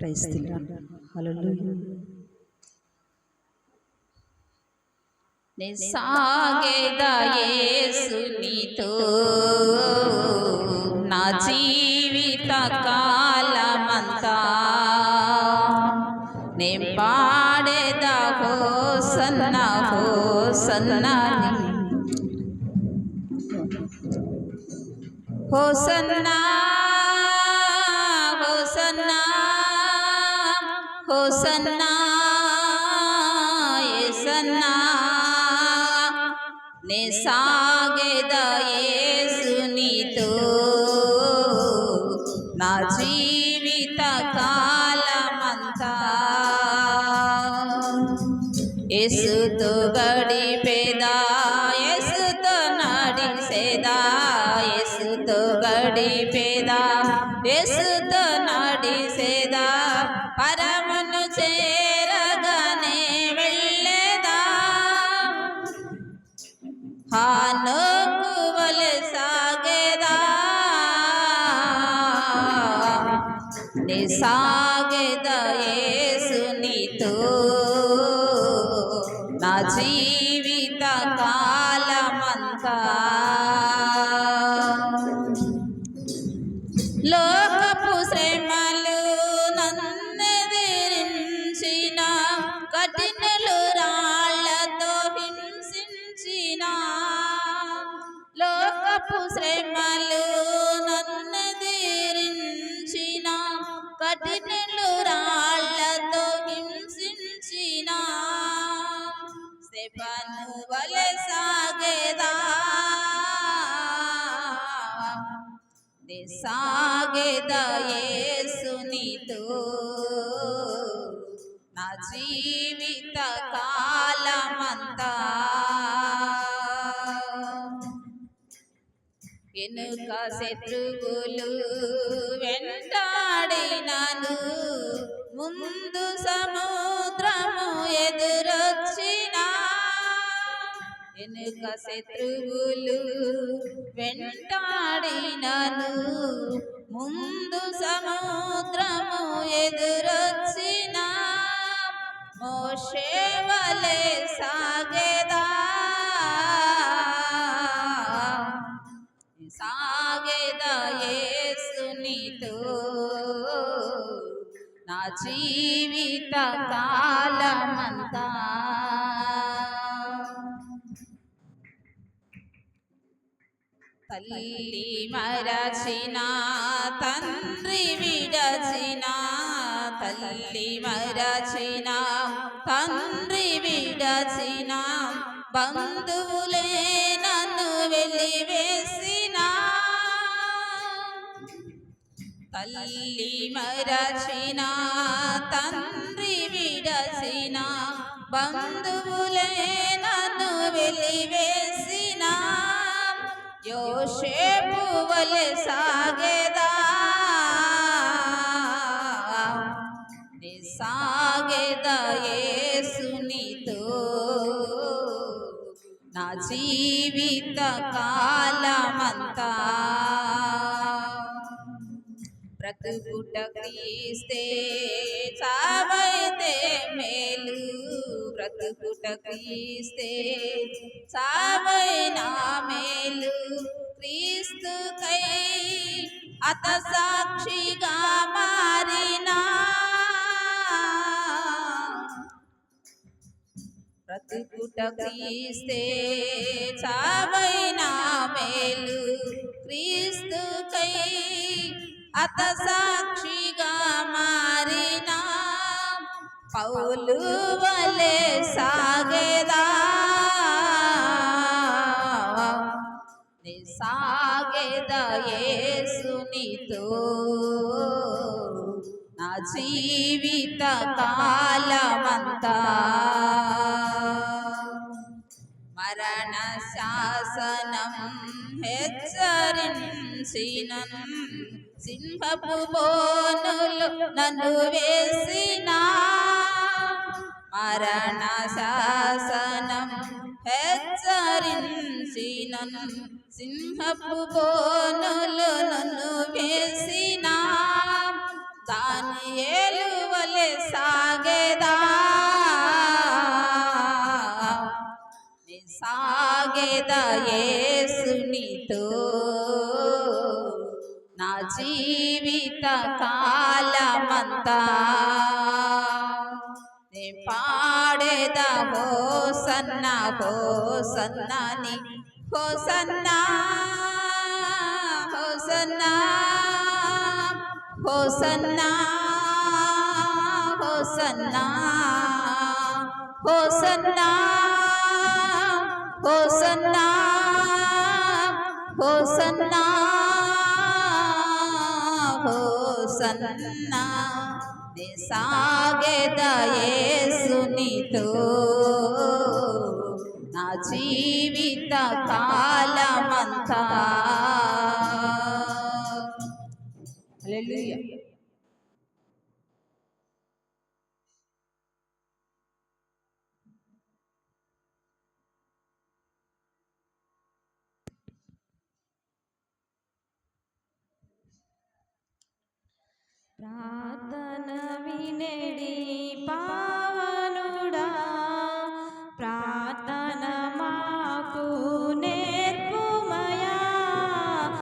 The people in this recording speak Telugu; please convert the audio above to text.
క్రైస్తులు హల్లెలూయా సాగేదయేసునితో నా జీవిత కాలమంతా నే పాడేద హోసన్న హోసన్న హోసన్నా హోసన్నా హోసన్నా ఏసన్నా నే సాగేద యేసునితో నా జీవిత కాలమంతా యేసుతో గడిపేదా యేసుతో నడిసేదా యేసుతో గడిపేదా యేసుతో నడిసేదా పరమును నే సాగేదా యేసునితో నా శపను వలె సాగేదా సాగేద యేసునితో నా జీవిత కాలమంతా ఎనుక శత్రువులు ఎనుక శత్రువులు వెంటాడినను. ముందు సముద్రము ఎదురొచ్చిన మోషేవలే సాగేదా. సాగేదా యేసునితో. నా జీ తల్లి మరచిన తండ్రి విడచిన తల్లి మరచిన తండ్రి విడచిన బంధువులే నన్ను వెలివేసిన. తల్లి మరచిన తండ్రి విడచిన బంధువులే నన్ను వెలివేసిన. యోషేపు వలె సాగేదా? నీ సాగేదా యేసునితో? నా జీవిత కాలమంతా బ్రతుకుట క్రీస్తే చావైతే మేలు. బ్రతుకుట క్రీస్తే చావైనా మేలు క్రీస్తుకై అత సాక్షిగా మారినా. బ్రతుకుట క్రీస్తే చావైనా మేలు క్రీస్తుకై అత సా పౌలు వలే సాగేదా? నీ సాగేదా నా జీవిత కాలమంతా మరణ శాసనం హెచ్చరించిన సింహపు బోనులు నన్ను వేసినా మరణ శాసనం హెచ్చరించిన సింహపు బోనులు నన్ను వేసిన. దానియేలు ముందుకే సాగేదా. నే సాగేదా యేసునితో. నా జీవిత కాలమంతా పాడేదా హోసన్న హోసన్నని హోసన్నా హోసన్నా హోసన్నా హోసన్నా హోసన్నా హోసన్నా హోసన్నా హోసన్నా సాగేదయేసునితో నా జీవిత కాలమంతా Ah. দিনেরই পা